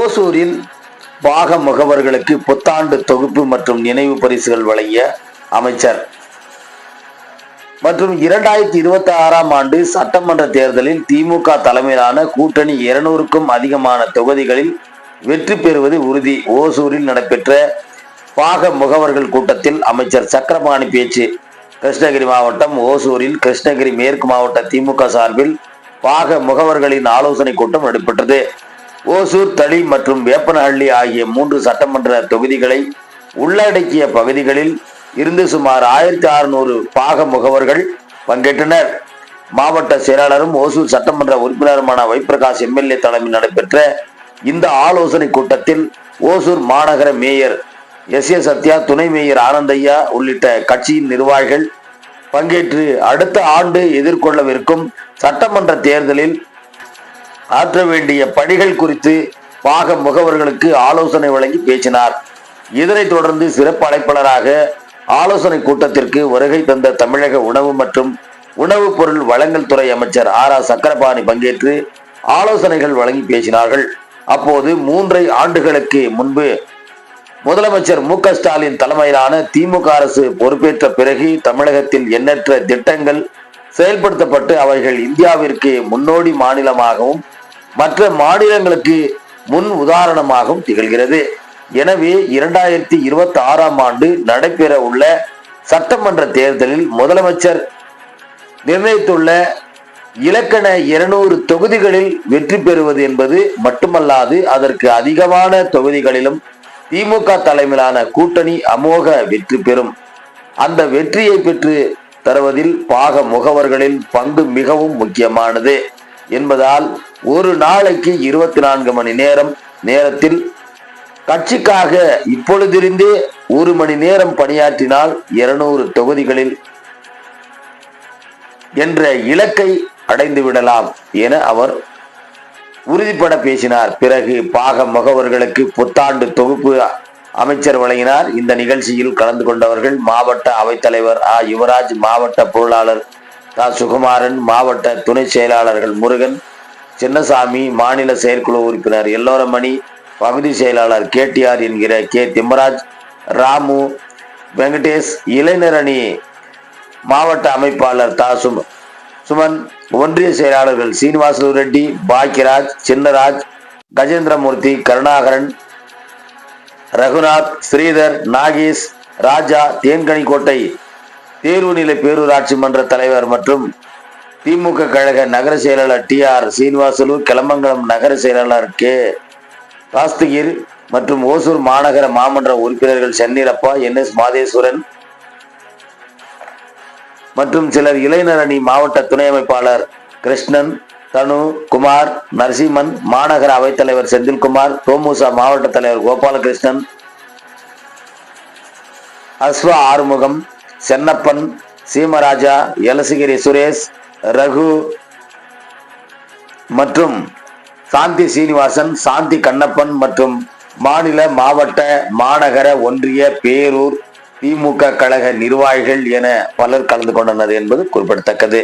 ஓசூரில் பாக முகவர்களுக்கு புத்தாண்டு தொகுப்பு மற்றும் நினைவு பரிசுகள் வழங்கிய அமைச்சர். மற்றும் இரண்டாயிரத்தி இருபத்தி ஆறாம் ஆண்டு சட்டமன்ற தேர்தலில் திமுக தலைமையிலான கூட்டணி இருநூறுக்கும் அதிகமான தொகுதிகளில் வெற்றி பெறுவது உறுதி. ஓசூரில் நடைபெற்ற பாக முகவர்கள் கூட்டத்தில் அமைச்சர் சக்கரபாணி பேச்சு. கிருஷ்ணகிரி மாவட்டம் ஓசூரில் கிருஷ்ணகிரி மேற்கு மாவட்ட திமுக சார்பில் பாக முகவர்களின் ஆலோசனை கூட்டம் நடைபெற்றது. ஓசூர் தளி மற்றும் வேப்பனஹள்ளி ஆகிய மூன்று சட்டமன்ற தொகுதிகளை உள்ளடக்கிய பகுதிகளில் இருந்து சுமார் ஆயிரத்தி அறுநூறு பாக முகவர்கள் பங்கேற்றனர். மாவட்ட செயலாளரும் ஓசூர் சட்டமன்ற உறுப்பினருமான வைப்பிரகாஷ் எம்எல்ஏ தலைமையில் நடைபெற்ற இந்த ஆலோசனை கூட்டத்தில் ஓசூர் மாநகர மேயர் எஸ் ஏ சத்யா துணை மேயர் ஆனந்தையா உள்ளிட்ட கட்சியின் நிர்வாகிகள் பங்கேற்று அடுத்த ஆண்டு எதிர்கொள்ளவிருக்கும் சட்டமன்ற தேர்தலில் ஆற்ற வேண்டிய பணிகள் குறித்து பாக முகவர்களுக்கு ஆலோசனை வழங்கி பேசினார். இதனைத் தொடர்ந்து சிறப்பு அழைப்பாளராக ஆலோசனை கூட்டத்திற்கு வருகை தந்த தமிழக உணவு மற்றும் உணவுப் பொருள் வழங்கல் துறை அமைச்சர் ஆர் ஆர் சக்கரபாணி பங்கேற்று ஆலோசனைகள் வழங்கி பேசினார்கள். அப்போது மூன்றை ஆண்டுகளுக்கு முன்பு முதலமைச்சர் மு க ஸ்டாலின் தலைமையிலான திமுக அரசு பொறுப்பேற்ற பிறகு தமிழகத்தில் எண்ணற்ற திட்டங்கள் செயல்படுத்தப்பட்டு அவைகள் இந்தியாவிற்கு முன்னோடி மாநிலமாகவும் மற்ற மாநிலங்களுக்கு முன் உதாரணமாகவும் திகழ்கிறது. எனவே இரண்டாயிரத்தி இருபத்தி ஆறாம் ஆண்டு நடைபெற உள்ள சட்டமன்ற தேர்தலில் முதலமைச்சர் நிர்ணயித்துள்ள இலக்கண இருநூறு தொகுதிகளில் வெற்றி பெறுவது என்பது மட்டுமல்லாது அதற்கு அதிகமான தொகுதிகளிலும் திமுக தலைமையிலான கூட்டணி அமோக வெற்றி பெறும். அந்த வெற்றியை பெற்று தருவதில் பாக முகவர்களின் பங்கு மிகவும் முக்கியமானது. என்பதால் ஒரு நாளைக்கு இருபத்தி நான்கு மணி நேரம் நேரத்தில் கட்சிக்காக இப்பொழுதிருந்தே ஒரு மணி நேரம் பணியாற்றினால் இருநூறு தொகுதிகளில் என்ற இலக்கை அடைந்து விடலாம் என அவர் உறுதிப்பட பேசினார். பிறகு பாக முகவர்களுக்கு புத்தாண்டு தொகுப்பு அமைச்சர் வழங்கினார். இந்த நிகழ்ச்சியில் கலந்து கொண்டவர்கள் மாவட்ட அவைத்தலைவர் ஆ. யுவராஜ் மாவட்ட பொருளாளர் தா சுகுமாரன் மாவட்ட துணை செயலாளர்கள் முருகன் சின்னசாமி மாநில செயற்குழு உறுப்பினர் எல்லோரமணி பகுதி செயலாளர் கேடிஆர் என்கிற கே. திம்மராஜ் ராமு வெங்கடேஷ் இளைஞரணி மாவட்ட அமைப்பாளர் தா. சும சுமன் ஒன்றிய செயலாளர்கள் சீனிவாசலு ரெட்டி பாக்கியராஜ் சின்னராஜ் கஜேந்திரமூர்த்தி கருணாகரன் ரகுநாத் ஸ்ரீதர் நாகேஷ் ராஜா தேன்கனிக்கோட்டை தேர்வுநிலை பேரூராட்சி மன்ற தலைவர் மற்றும் திமுக கழக நகர செயலாளர் டி ஆர் சீனிவாசலு கிளம்பங்கலம் நகர செயலாளர் கே. காஸ்தகிர் மற்றும் ஓசூர் மாநகர மாமன்ற உறுப்பினர்கள் சென்னிரப்பா என் எஸ் மாதேஸ்வரன் மற்றும் சிலர் இளைஞர் அணி மாவட்ட துணை அமைப்பாளர் கிருஷ்ணன் தனு குமார் நரசிம்மன் மாநகர அவைத்தலைவர் செந்தில்குமார் தோமுசா மாவட்ட தலைவர் கோபாலகிருஷ்ணன் அஸ்வா ஆறுமுகம் சென்னப்பன் சீமராஜா எலசகிரி சுரேஷ் ரகு மற்றும் சாந்தி சீனிவாசன் சாந்தி கண்ணப்பன் மற்றும் மாநில மாவட்ட மாநகர ஒன்றிய பேரூர் திமுக கழக நிர்வாகிகள் என பலர் கலந்து கொண்டனர் என்பது குறிப்பிடத்தக்கது.